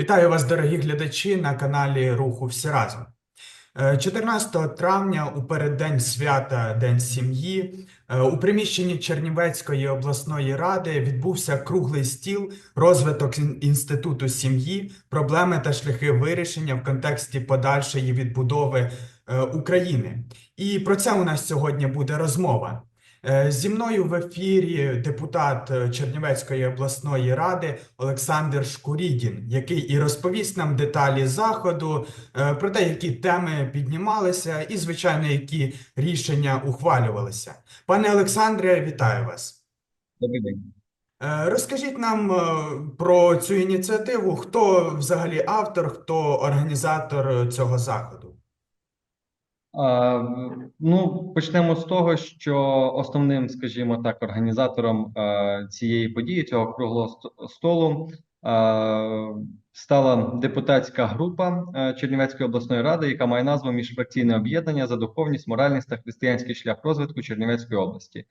Вітаю вас, дорогі глядачі, на каналі Руху Всі разом. Е, 14 травня, у переддень свята День сім'ї, е, у приміщенні Чернівецької обласної ради відбувся круглий стіл розвиток інституту сім'ї, проблеми та шляхи вирішення в контексті подальшої відбудови е, України. І про це у нас сьогодні буде розмова. Е, Зі мною в ефірі депутат е, Чернівецької обласної ради Олександр Шкурідін, який і розповість нам деталі заходу, е, про те, які теми піднімалися, і, звичайно, які рішення ухвалювалися. Пане Олександре, вітаю вас. Добрий день. Розкажіть нам про цю ініціативу, хто взагалі автор, хто організатор цього заходу. Ну, почнемо з того, що основним, скажімо так, організатором е, цієї події, цього круглого столу, е, стала депутатська група е, Чернівецької обласної ради, яка має назву Міжфракційне об'єднання за духовність, моральність та християнський шлях розвитку Чернівецької області.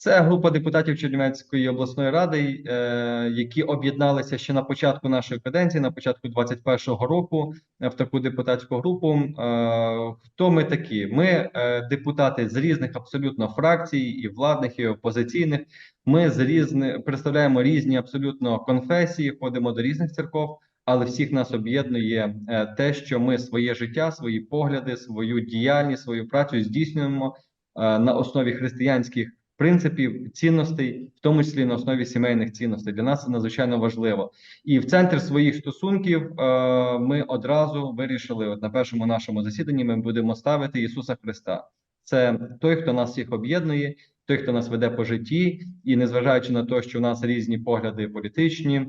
Це група депутатів Чернівецької обласної ради, е, які об'єдналися ще на початку нашої каденції, на початку 21-го року, е, в таку депутатську групу. Е, Хто ми такі? Ми депутати з різних абсолютно фракцій, і владних, і опозиційних. Ми з різних представляємо різні абсолютно конфесії, ходимо до різних церков. Але всіх нас об'єднує те, що ми своє життя, свої погляди, свою діяльність, свою працю здійснюємо на основі християнських принципів, цінностей, в тому числі на основі сімейних цінностей. Для нас це надзвичайно важливо. І в центр своїх стосунків е, ми одразу вирішили, от на першому нашому засіданні ми будемо ставити Ісуса Христа. Це той, хто нас всіх об'єднує, той, хто нас веде по житті, і незважаючи на те, що в нас різні погляди політичні.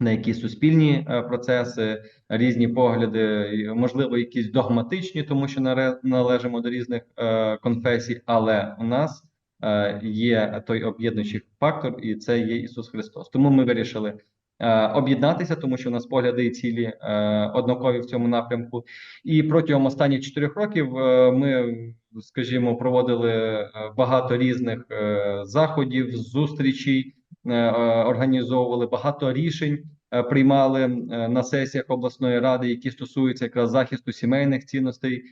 На якісь суспільні е, процеси, різні погляди, можливо, якісь догматичні, тому що належимо до різних е, конфесій, але у нас є той об'єднуючий фактор, і це є Ісус Христос. Тому ми вирішили е, об'єднатися, тому що у нас погляди і цілі е, однакові в цьому напрямку. І протягом останніх чотирьох років е, ми, скажімо, проводили е, багато різних е, заходів, зустрічей, е, е, організовували багато рішень. е, Приймали е, на сесіях обласної ради, які стосуються якраз захисту сімейних цінностей, е,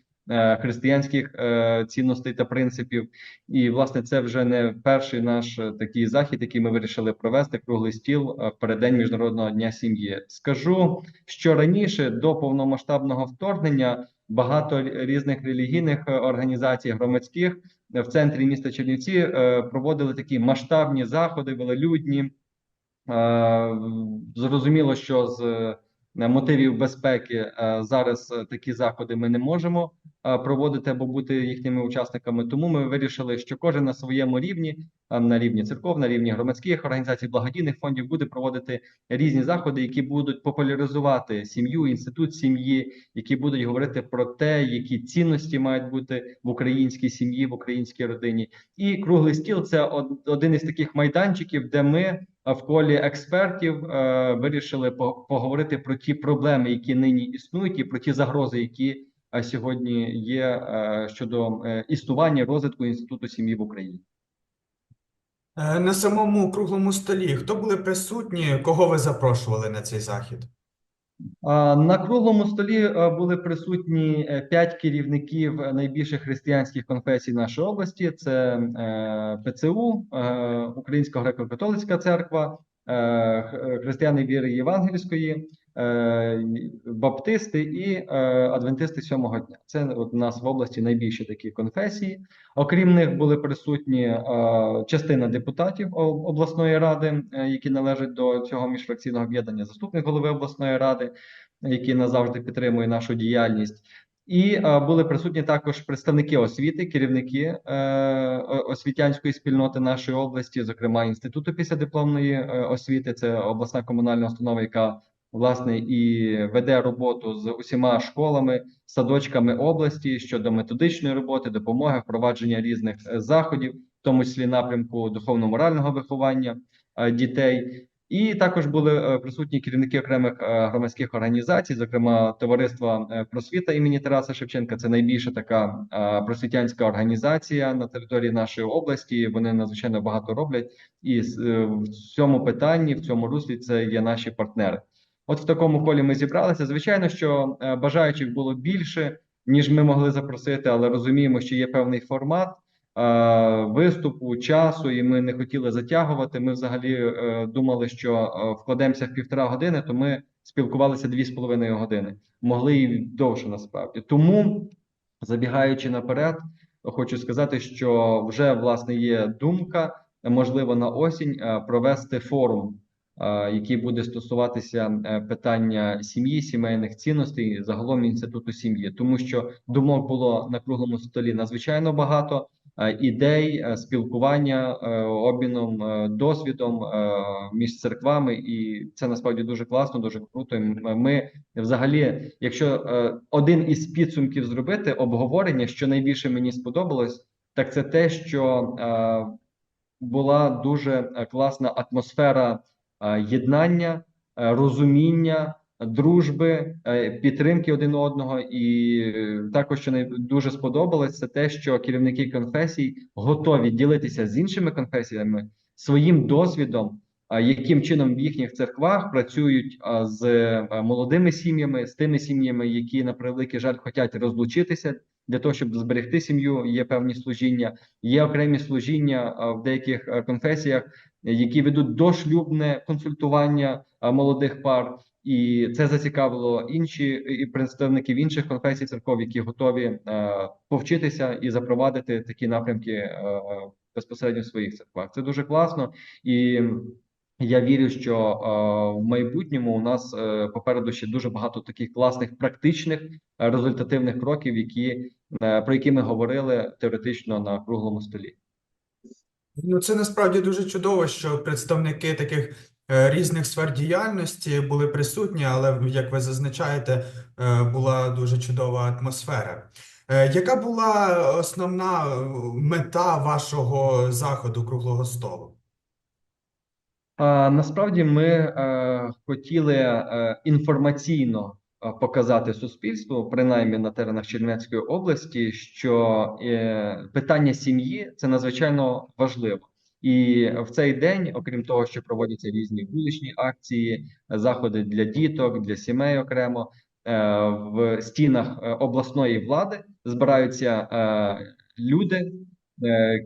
християнських е, цінностей та принципів. І власне це вже не перший наш е, такий захід, який ми вирішили провести круглий стіл е, в переддень міжнародного дня сім'ї. Скажу, що раніше до повномасштабного вторгнення багато різних релігійних е, організацій громадських е, в центрі міста Чернівці е, проводили такі масштабні заходи, велелюдні. Е, Зрозуміло, що з е, мотивів безпеки е, зараз е, такі заходи ми не можемо е, проводити або бути їхніми учасниками. Тому ми вирішили, що кожен на своєму рівні, е, на рівні церков, на рівні громадських організацій, благодійних фондів, буде проводити різні заходи, які будуть популяризувати сім'ю, інститут сім'ї, які будуть говорити про те, які цінності мають бути в українській сім'ї, в українській родині. І круглий стіл це один із таких майданчиків, де ми в колі експертів е, вирішили поговорити про ті проблеми, які нині існують, і про ті загрози, які е, сьогодні є е, щодо існування розвитку інституту сім'ї в Україні. На самому круглому столі хто були присутні, кого ви запрошували на цей захід? На круглому столі е, були присутні е, п'ять керівників найбільших християнських конфесій нашої області: це е, ПЦУ, Українська греко-католицька церква, християни віри Євангельської, баптисти і е, адвентисти сьомого дня. Це от у нас в області найбільші такі конфесії. Окрім них були присутні е, частина депутатів обласної ради, е, які належать до цього міжфракційного об'єднання, заступник голови обласної ради, який назавжди підтримує нашу діяльність. І е, були присутні також представники освіти, керівники е, освітянської спільноти нашої області, зокрема інституту післядипломної е, освіти. Це обласна комунальна установа, яка власне і веде роботу з усіма школами, садочками області щодо методичної роботи, допомоги, впровадження різних е, заходів, в тому числі напрямку духовно-морального виховання е, дітей. І також були е, присутні керівники окремих громадських організацій, зокрема товариства просвіта імені Тараса Шевченка. Це найбільша така просвітянська організація на території нашої області. Вони надзвичайно багато роблять, і в цьому питанні, в цьому руслі, це є наші партнери. От в такому колі ми зібралися. Звичайно, що е, бажаючих було більше, ніж ми могли запросити, але розуміємо, що є певний формат е, виступу, часу, і ми не хотіли затягувати. Ми взагалі е, думали, що е, вкладемося в півтора години, то ми спілкувалися дві з половиною години. Могли і довше насправді. Тому, забігаючи наперед, хочу сказати, що вже власне є думка, можливо, на осінь е, провести форум, який буде стосуватися е, питання сім'ї, сімейних цінностей, загалом інституту сім'ї, тому що думок було на круглому столі надзвичайно багато. е, Ідей, е, спілкування, е, обміном е, досвідом е, між церквами, і це насправді дуже класно, дуже круто. Ми взагалі, якщо е, один із підсумків зробити обговорення, що найбільше мені сподобалось, так це те, що е, була дуже е, класна атмосфера е, єднання, е, розуміння, дружби, е, підтримки один одного. І е, також що най- дуже сподобалось, це те, що керівники конфесій готові ділитися з іншими конфесіями своїм досвідом. Яким чином в їхніх церквах працюють з е, молодими сім'ями, з тими сім'ями, які на превеликий жаль хочуть розлучитися для того, щоб зберегти сім'ю, є певні служіння, є окремі служіння в деяких е, конфесіях, е, які ведуть дошлюбне консультування молодих пар, і це зацікавило інші і представників інших конфесій церков, які готові повчитися і запровадити такі напрямки безпосередньо в своїх церквах. Це дуже класно і. Я вірю, що в майбутньому у нас е, попереду ще дуже багато таких класних практичних результативних кроків, які е, про які ми говорили теоретично на круглому столі. Ну, це насправді дуже чудово, що представники таких е, різних сфер діяльності були присутні, але, як ви зазначаєте, е, була дуже чудова атмосфера. Е, Яка була основна мета вашого заходу круглого столу? Насправді ми хотіли інформаційно показати суспільству, принаймні на теренах Чернівецької області, що е, питання сім'ї це надзвичайно важливо. І в цей день, окрім того, що проводяться різні вуличні акції, заходи для діток, для сімей окремо, е, в стінах е, обласної влади збираються люди,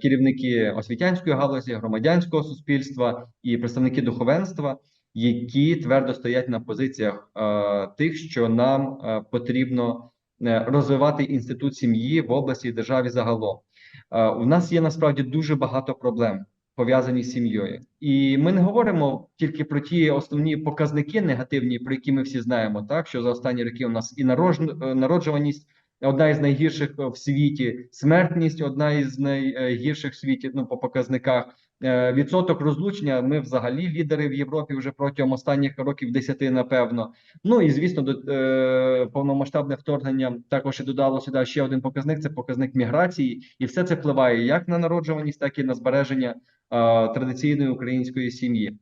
керівники освітянської галузі, громадянського суспільства і представники духовенства, які твердо стоять на позиціях е, тих, що нам е, потрібно е, розвивати інститут сім'ї в області і державі загалом. У нас є насправді дуже багато проблем. Пов'язані з сім'єю, і ми не говоримо тільки про ті основні показники негативні, про які ми всі знаємо, так що за останні роки у нас і народжуваність одна із найгірших в світі, смертність одна із найгірших в світі. Ну по показниках Е, відсоток розлучення. Ми взагалі лідери в Європі вже протягом останніх років 10, напевно. Ну і звісно, до е, повномасштабне вторгнення також і додало сюди ще один показник: це показник міграції, і все це впливає як на народжуваність, так і на збереження е, традиційної української сім'ї.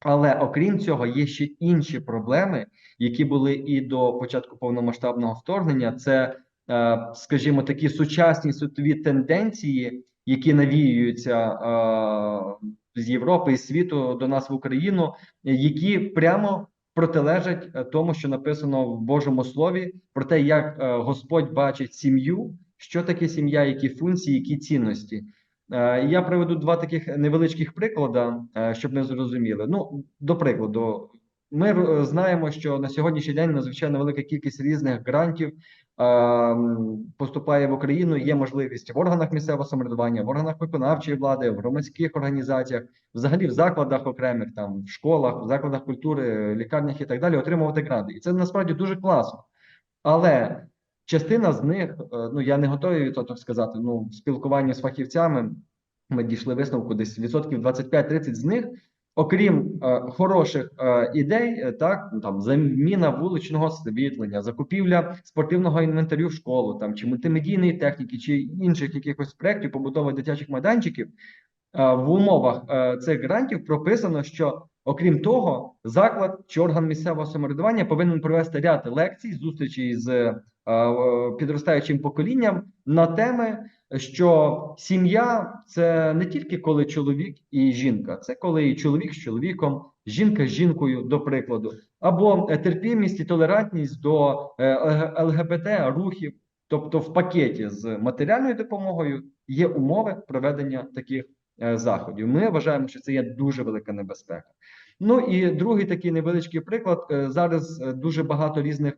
Але окрім цього, є ще інші проблеми, які були і до початку повномасштабного вторгнення. Це, е, скажімо, такі сучасні світові тенденції, які навіюються е, з Європи і світу до нас в Україну, які прямо протилежать е, тому, що написано в Божому Слові, про те, як Господь бачить сім'ю, що таке сім'я, які функції, які цінності. Е, Я приведу два таких невеличких приклади, е, щоб ми зрозуміли. Ну, до прикладу, ми знаємо, що на сьогоднішній день надзвичайно велика кількість різних грантів е, поступає в Україну. Є можливість в органах місцевого самоврядування, в органах виконавчої влади, в громадських організаціях, взагалі в закладах окремих, там в школах, в закладах культури, лікарнях і так далі, отримувати гранти. І це насправді дуже класно. Але частина з них, е, ну я не готовий відсоток сказати. Ну, в спілкуванні з фахівцями ми дійшли висновку десь відсотків 25-30 з них, окрім е, хороших е, ідей, е, так ну, там заміна вуличного освітлення, закупівля спортивного інвентарю в школу, там чи мультимедійної техніки, чи інших якихось проєктів побудови дитячих майданчиків. Е, В умовах цих грантів прописано, що окрім того, заклад чи орган місцевого самоврядування повинен провести ряд лекцій, зустрічей з е, е, підростаючим поколінням на теми, що сім'я це не тільки коли чоловік і жінка, це коли і чоловік з чоловіком, жінка з жінкою, до прикладу, або е, терпімість і толерантність до ЛГБТ рухів. Тобто, в пакеті з матеріальною допомогою є умови проведення таких заходів. Ми вважаємо, що це є дуже велика небезпека. Ну і другий такий невеличкий приклад. Е, Зараз е, дуже багато різних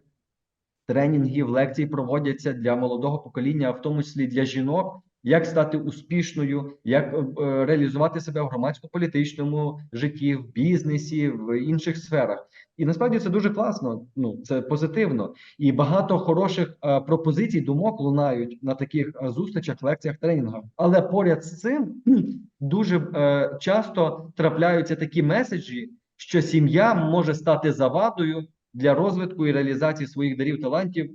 тренінгів, лекцій проводяться для молодого покоління, в тому числі для жінок, як стати успішною, як е, е, реалізувати себе в громадсько-політичному житті, в бізнесі, в інших сферах. І насправді це дуже класно. Ну це позитивно, і багато хороших е, пропозицій, думок лунають на таких зустрічах, лекціях, тренінгах. Але поряд з цим дуже часто трапляються такі меседжі, що сім'я може стати завадою для розвитку і реалізації своїх дарів талантів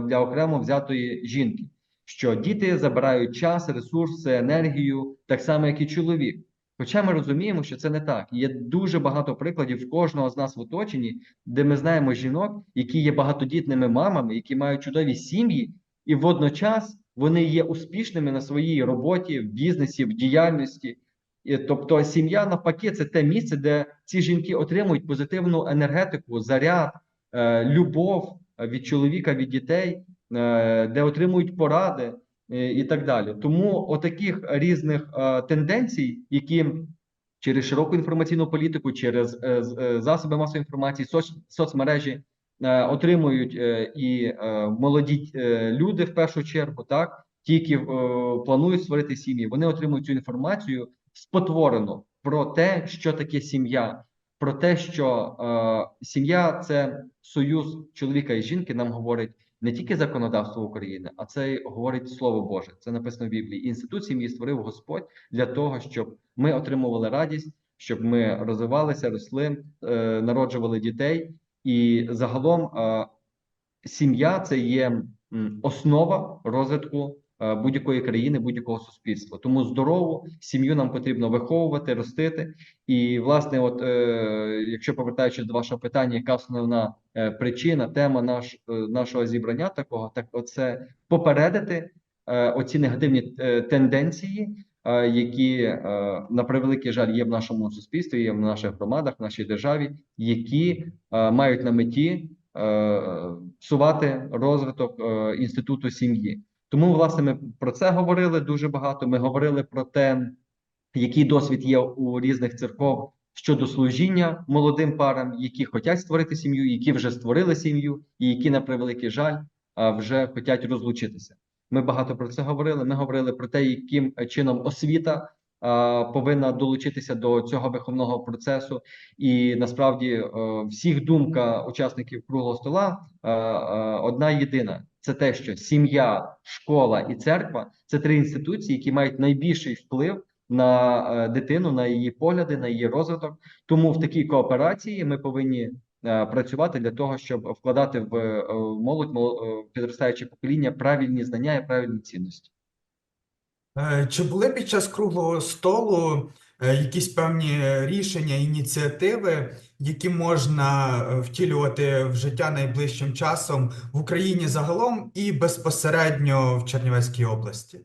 для окремо взятої жінки. Що діти забирають час, ресурси, енергію, так само, як і чоловік. Хоча ми розуміємо, що це не так. Є дуже багато прикладів кожного з нас в оточенні, де ми знаємо жінок, які є багатодітними мамами, які мають чудові сім'ї, і водночас вони є успішними на своїй роботі, в бізнесі, в діяльності. Тобто, сім'я навпаки, це те місце, де ці жінки отримують позитивну енергетику, заряд, е, любов е, від чоловіка, від дітей, де отримують поради е, і так далі. Тому отаких різних е, тенденцій, які через широку інформаційну політику, через е, е, засоби масової інформації, соц, соцмережі е, отримують е, і е, молоді е, люди в першу чергу, так ті, які е, планують створити сім'ї, вони отримують цю інформацію спотворену про те, що таке сім'я, про те, що е, сім'я це союз чоловіка і жінки, нам говорить не тільки законодавство України, а це говорить Слово Боже. Це написано в Біблії. Інститут сім'ї створив Господь для того, щоб ми отримували радість, щоб ми розвивалися, росли, е, народжували дітей. І загалом е, сім'я це є основа розвитку будь-якої країни, будь-якого суспільства. Тому здорову сім'ю нам потрібно виховувати, ростити. І, власне, от е, якщо повертаючись до вашого питання, яка основна е, причина, тема наш, е, нашого зібрання такого, так оце попередити е, оці негативні е, тенденції. е, Які е, на превеликий жаль є в нашому суспільстві, є в наших громадах, в нашій державі, які е, мають на меті е, псувати розвиток е, інституту сім'ї. Тому, власне, ми про це говорили дуже багато. Ми говорили про те, який досвід є у різних церков щодо служіння молодим парам, які хочуть створити сім'ю, які вже створили сім'ю, і які, на превеликий жаль, вже хочуть розлучитися. Ми багато про це говорили. Ми говорили про те, яким чином освіта повинна долучитися до цього виховного процесу. І насправді всіх думка учасників круглого стола одна єдина: це те, що сім'я, школа і церква це три інституції, які мають найбільший вплив на е, дитину, на її погляди, на її розвиток. Тому в такій кооперації ми повинні е, працювати для того, щоб вкладати в е, молодь, мол- підростаюче покоління правильні знання і правильні цінності. Чи були під час круглого столу якісь певні рішення, ініціативи, які можна е, втілювати в життя найближчим часом в Україні загалом і безпосередньо в Чернівецькій області?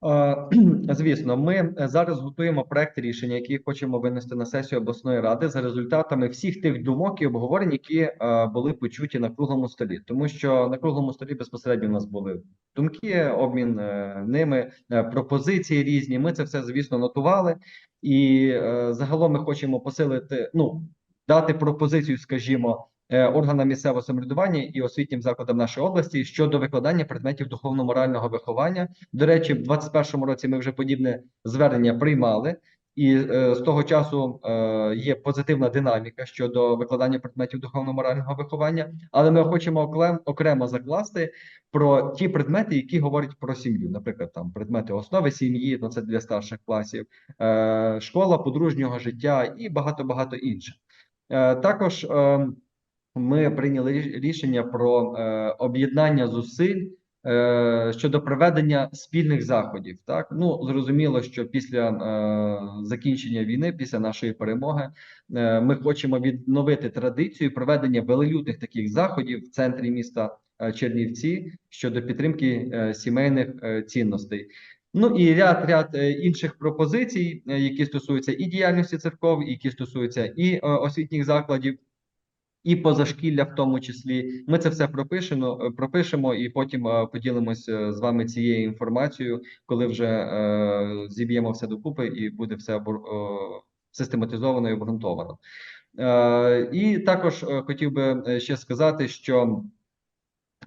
Звісно, ми е, зараз готуємо проект рішення, який хочемо винести на сесію обласної ради за результатами всіх тих думок і обговорень, які е, були почуті на круглому столі. Тому що на круглому столі безпосередньо у нас були думки, обмін е, ними, пропозиції різні. Ми це все, звісно, нотували, і загалом ми хочемо посилити, ну дати пропозицію, скажімо. Е, Органам місцевого самоврядування і освітнім закладам нашої області щодо викладання предметів духовно-морального виховання до речі, в 21-му році ми вже подібне звернення приймали, і е, з того часу е, є позитивна динаміка щодо викладання предметів духовно-морального виховання. Але ми хочемо оклем, окремо закласти про ті предмети, які говорять про сім'ю. Наприклад, там предмети основи сім'ї, ну це для старших класів, е, школа подружнього життя і багато багато інших. Е, також е, ми прийняли рішення про е, об'єднання зусиль е, щодо проведення спільних заходів. Так ну зрозуміло, що після е, закінчення війни, після нашої перемоги, е, ми хочемо відновити традицію проведення велелюдних таких заходів в центрі міста е, Чернівці щодо підтримки е, сімейних е, цінностей. Ну і ряд ряд е, інших пропозицій, е, які стосуються і діяльності церков, які стосуються і освітніх закладів, і позашкілля, в тому числі. Ми це все пропишемо, е, пропишемо і потім е, поділимося з вами цією інформацією, коли вже е, зіб'ємо все докупи і буде все е, систематизовано і обґрунтовано. Е, І також е, хотів би е, ще сказати, що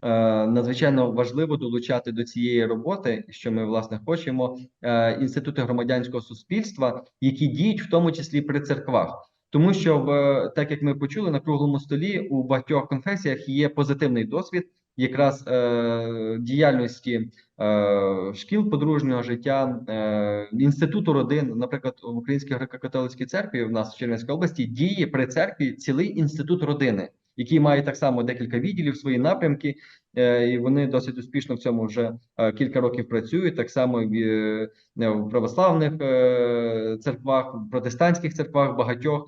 е, надзвичайно важливо долучати до цієї роботи, що ми власне хочемо, е, інститути громадянського суспільства, які діють в тому числі при церквах. Тому що в так як ми почули на круглому столі у багатьох конфесіях є позитивний досвід якраз е, діяльності е, шкіл подружнього життя, е, інституту родин, наприклад, в Українській греко-католицькій церкві в нас в Чернівській області діє при церкві цілий інститут родини, який має так само декілька відділів, свої напрямки, е, і вони досить успішно в цьому вже е, кілька років працюють. Так само і е, в православних е, церквах, в протестантських церквах багатьох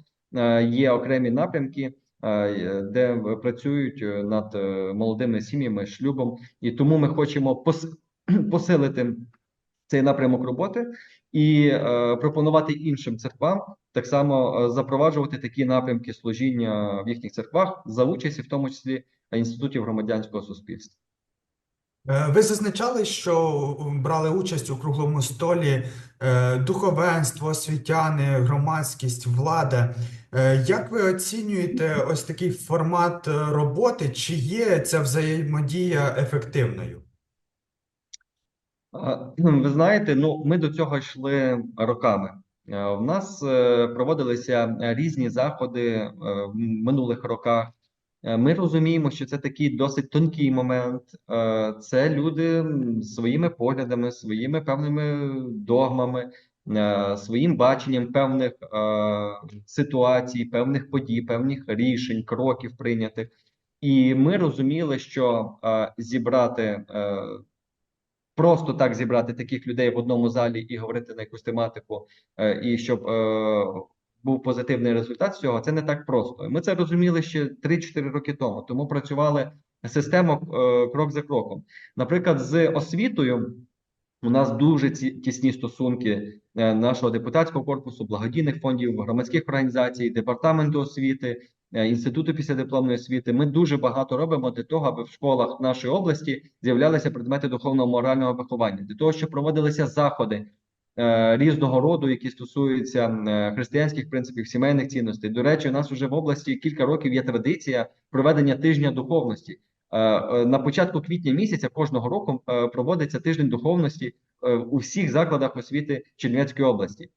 є окремі напрямки. е, Де працюють е, над е, молодими сім'ями, шлюбом, і тому ми хочемо пос- посилити цей напрямок роботи і е, пропонувати іншим церквам так само е, запроваджувати такі напрямки служіння в їхніх церквах за участі, в тому числі інститутів громадянського суспільства. Е, Ви зазначали, що брали участь у круглому столі е, духовенство, освітяни, громадськість, влада. Е, Як ви оцінюєте ось такий формат роботи? Чи є ця взаємодія ефективною? Ви знаєте, ну ми до цього йшли роками. В нас проводилися різні заходи в минулих роках. Е, Ми розуміємо, що це такий досить тонкий момент. Е, Це люди своїми поглядами, своїми певними догмами, е, своїм баченням певних ситуацій, певних подій, певних рішень, кроків прийнятих. І ми розуміли, що зібрати просто так зібрати таких людей в одному залі і говорити на якусь тематику, і щоб був позитивний результат з цього, це не так просто. Ми це розуміли ще 3-4 роки тому, тому працювали системно е, крок за кроком. Наприклад, з освітою. У нас дуже тісні стосунки е, нашого депутатського корпусу, благодійних фондів, громадських організацій, департаменту освіти, е, інституту післядипломної освіти. Ми дуже багато робимо для того, аби в школах нашої області з'являлися предмети духовного морального виховання, для того, щоб проводилися заходи різного роду, які стосуються е, християнських принципів, сімейних цінностей. До речі, у нас вже в області кілька років є традиція проведення тижня духовності. Е, е, На початку квітня місяця кожного року е, проводиться тиждень духовності е, у всіх закладах освіти Чернівецької області.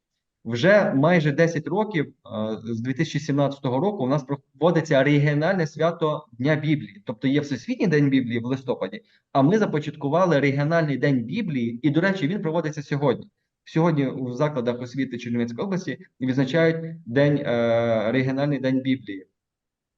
Вже майже 10 років е, з 2017 року у нас проводиться регіональне свято Дня Біблії, тобто є Всесвітній день Біблії в листопаді. А ми започаткували регіональний день Біблії, і, до речі, він проводиться сьогодні. Сьогодні у закладах освіти Чернівецької області відзначають день е, регіональний день Біблії.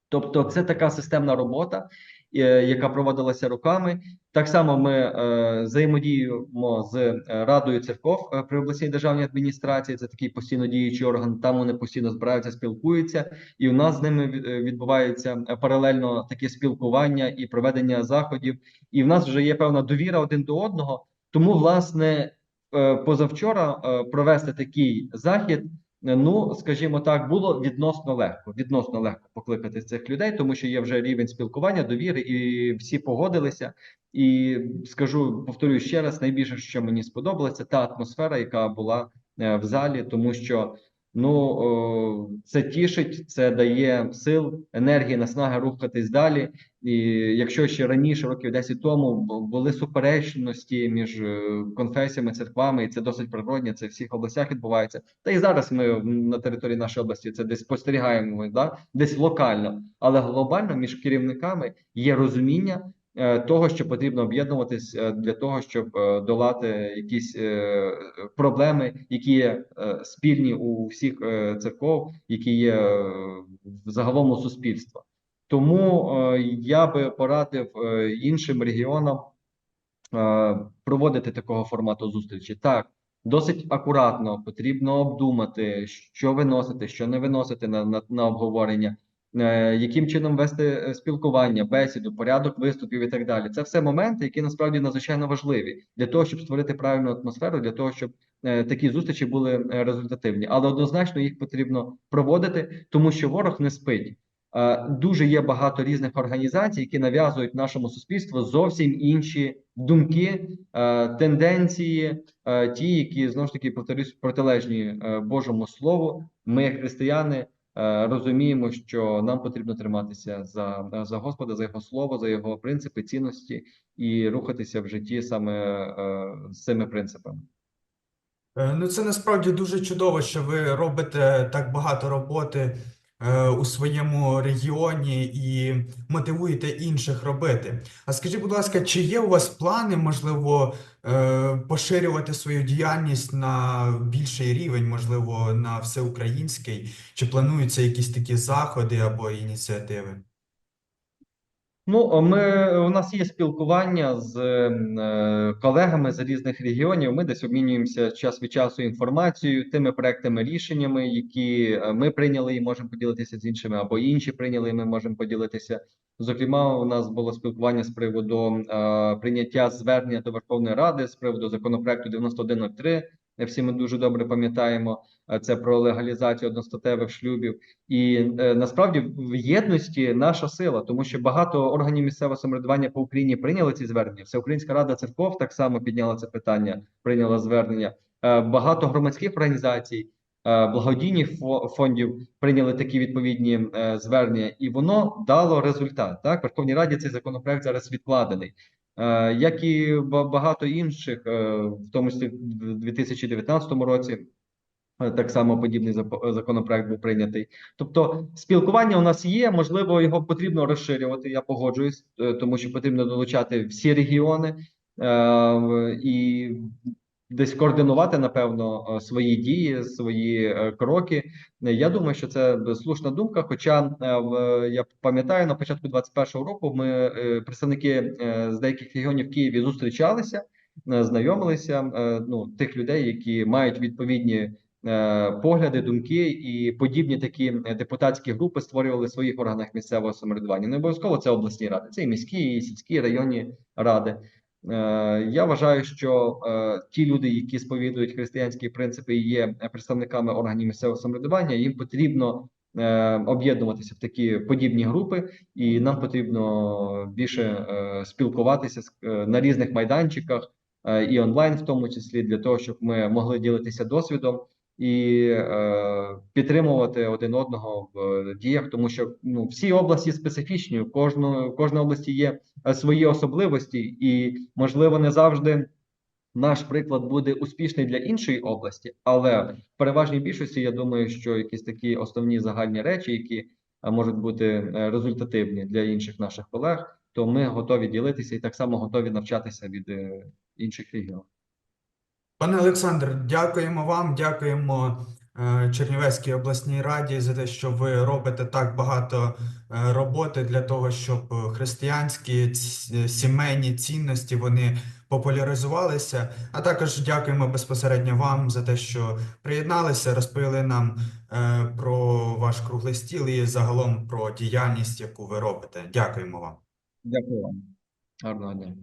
Тобто, це така системна робота, е, яка проводилася роками. Так само ми е, взаємодіємо з Радою церков при обласній державній адміністрації. Це такий постійно діючий орган. Там вони постійно збираються, спілкуються, і у нас з ними від- відбувається паралельно таке спілкування і проведення заходів. І в нас вже є певна довіра один до одного. Тому, власне, позавчора е, провести такий захід. Е, Ну, скажімо так, було відносно легко. Відносно легко покликати цих людей, тому що є вже рівень спілкування, довіри, і всі погодилися. І скажу, повторюю ще раз: найбільше, що мені сподобалося, та атмосфера, яка була е, в залі, тому що ну це тішить, це дає сил, енергії, наснаги рухатись далі. І якщо ще раніше, років 10 тому, були суперечності між е, конфесіями, церквами, і це досить природне, це в всіх областях відбувається. Та і зараз ми на території нашої області це десь спостерігаємо, да? десь локально, але глобально між керівниками є розуміння того, що потрібно об'єднуватись е, для того, щоб е, долати якісь е, проблеми, які є е, спільні у всіх е, церков, які є е, в загалом у суспільства. Тому е, я би порадив е, іншим регіонам е, проводити такого формату зустрічі. Так, досить акуратно, потрібно обдумати, що виносити, що не виносити на, на, на обговорення. Е, яким чином вести е, спілкування, бесіду, порядок виступів і так далі. Це все моменти, які насправді надзвичайно важливі для того, щоб створити правильну атмосферу, для того, щоб е, такі зустрічі були результативні. Але однозначно їх потрібно проводити, тому що ворог не спить. Дуже є багато різних організацій, які нав'язують нашому суспільству зовсім інші думки, тенденції, ті, які знову ж таки протилежні Божому Слову. Ми, як християни, розуміємо, що нам потрібно триматися за, за Господа, за його слово, за його принципи, цінності і рухатися в житті саме е, з цими принципами. Е, Ну, це насправді дуже чудово, що ви робите так багато роботи е, у своєму регіоні і мотивуєте інших робити. А скажіть, будь ласка, чи є у вас плани, можливо, е, поширювати свою діяльність на більший рівень, можливо, на всеукраїнський? Чи плануються якісь такі заходи або ініціативи? Ну, ми у нас є спілкування з е, колегами з різних регіонів. Ми десь обмінюємося час від часу інформацією, тими проектами, рішеннями, які е, ми прийняли і можемо поділитися з іншими, або інші прийняли, і ми можемо поділитися. Зокрема, у нас було спілкування з приводу е, прийняття звернення до Верховної Ради з приводу законопроекту 9103. Всі ми дуже добре пам'ятаємо е, це про легалізацію одностатевих шлюбів. І е, насправді в єдності наша сила, тому що багато органів місцевого самоврядування по Україні прийняли ці звернення. Всеукраїнська рада церков так само підняла це питання, прийняла звернення. Е, багато громадських організацій, благодійних фондів прийняли такі відповідні звернення, і воно дало результат. Так, в Верховній Раді цей законопроект зараз відкладений. Е, Як і ба- багато інших, е, в тому числі в 2019 році, е, так само подібний законопроект був прийнятий. Тобто спілкування у нас є, можливо, його потрібно розширювати. Я погоджуюсь, тому що потрібно долучати всі регіони і десь координувати, напевно, е, свої дії, свої е, кроки. Я думаю, що це слушна думка. Хоча е, я пам'ятаю, на початку 2021 року ми представники з деяких регіонів в Києві зустрічалися, знайомилися. Ну, тих людей, які мають відповідні погляди, думки і подібні такі депутатські групи створювали в своїх органах місцевого самоврядування. Не обов'язково це обласні ради, це і міські, і сільські районні ради. Е, Я вважаю, що е, ті люди, які сповідують християнські принципи і є представниками органів місцевого самоврядування, їм потрібно е, об'єднуватися в такі подібні групи, і нам потрібно більше спілкуватися на різних майданчиках і онлайн, в тому числі для того, щоб ми могли ділитися досвідом і е, підтримувати один одного в е, діях, тому що ну всі області специфічні, кожної в кожної області є е, свої особливості, і можливо не завжди наш приклад буде успішний для іншої області, але в переважній більшості я думаю, що якісь такі основні загальні речі, які е, можуть бути результативні для інших наших колег, то ми готові ділитися і так само готові навчатися від інших регіонів. Пане Олександр, дякуємо вам, дякуємо е, Чернівецькій обласній раді за те, що ви робите так багато е, роботи для того, щоб е, християнські сімейні цінності вони популяризувалися. А також дякуємо безпосередньо вам за те, що приєдналися, розповіли нам е, про ваш круглий стіл і загалом про діяльність, яку ви робите. Дякуємо вам. Дякую вам. Гарного дня.